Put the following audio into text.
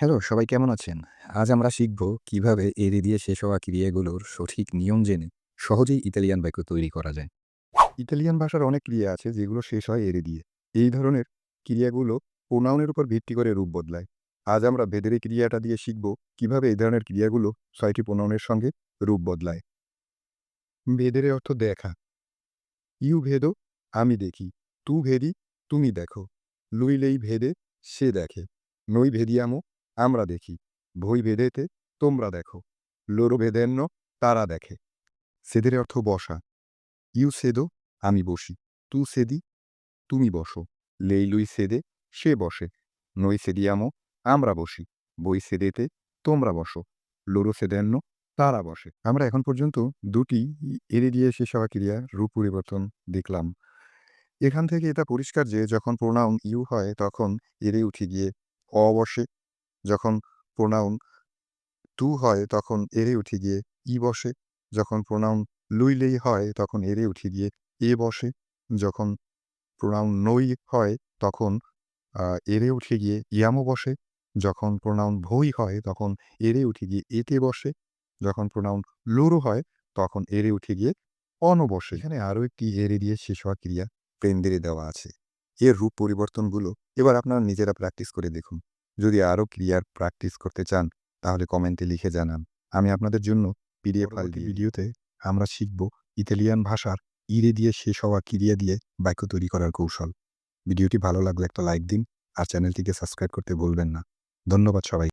Hello, সবাই কেমন আছেন? আজ আমরা শিখব কীভাবে এরে দিয়ে শেষ হওয়া ক্রিয়াগুলোর সঠিক নিয়ম জেনে সহজেই ইতালিয়ান বাক্য তৈরি করা যায়। ইতালিয়ান ভাষার অনেক ক্রিয়া আছে যেগুলো শেষ হয় এরে দিয়ে। এই ধরনের ক্রিয়াগুলো প্রোনাউনের উপর ভিত্তি করে রূপ বদলায়। আজ আমরা ভেদের ক্রিয়াটা দিয়ে শিখব কীভাবে এই ধরনের ক্রিয়াগুলো ছয়টি প্রোনাউনের সঙ্গে রূপ বদলায়। ভেদের অর্থ দেখা। ইউ ভেদ আমি দেখি। তু ভেদি তুমি দেখো। লুইলেই ভেদে সে দেখে। নই ভেদিয়ামো আমরা দেখি। ভই ভেদেতে তোমরা দেখো। লোরো ভেদেন্ন তারা দেখে। সেদের অর্থ বসা। ইউ সেদো, আমি বসি। তু সেদি, তুমি বসো। লেই লুই সেদে, সে বসে। নই সেদিয়ামো, আমরা বসি। বই সেদেতে, তোমরা বসো। লোরো সেদেন্ন তারা বসে। আমরা এখন পর্যন্ত দুটি এরে দিয়ে শেষ হওয়া ক্রিয়া, রূপ পরিবর্তন দেখলাম। এখান থেকে এটা পরিষ্কার যে, যখন প্রোনাউন ইউ হয়, তখন এরে উঠে গিয়ে অ বসে। যখন প্রোনাউন টু হয়, তখন এরে উঠে গিয়ে ই বসে। যখন প্রোনাউন লুইলেই হয়, তখন এরে উঠে গিয়ে এ বসে। যখন প্রোনাউন নই হয়, তখন এরে উঠে গিয়ে ইয়ামো বসে। যখন প্রোনাউন ভই হয়, তখন এরে উঠে গিয়ে এতে বসে। যখন প্রোনাউন লুরু হয়, তখন এরে উঠে গিয়ে অন বসে। এখানে আরও একটি এরে দিয়ে শেষ হওয়া ক্রিয়া পেন্দেরে দেওয়া আছে। এর রূপ পরিবর্তনগুলো এবার আপনারা নিজেরা প্র্যাকটিস করে দেখুন। যদি আরও ক্রিয়ার প্র্যাকটিস করতে চান তাহলে কমেন্টে লিখে জানান। আমি আপনাদের জন্য পিডিএফ ভিডিওতে আমরা শিখব ইতালিয়ান ভাষার ইরে দিয়ে শেষ হওয়া ক্রিয়া দিয়ে বাক্য তৈরি করার কৌশল। ভিডিওটি ভালো লাগলে একটা লাইক দিন আর চ্যানেলটিকে সাবস্ক্রাইব করতে ভুলবেন না। ধন্যবাদ সবাই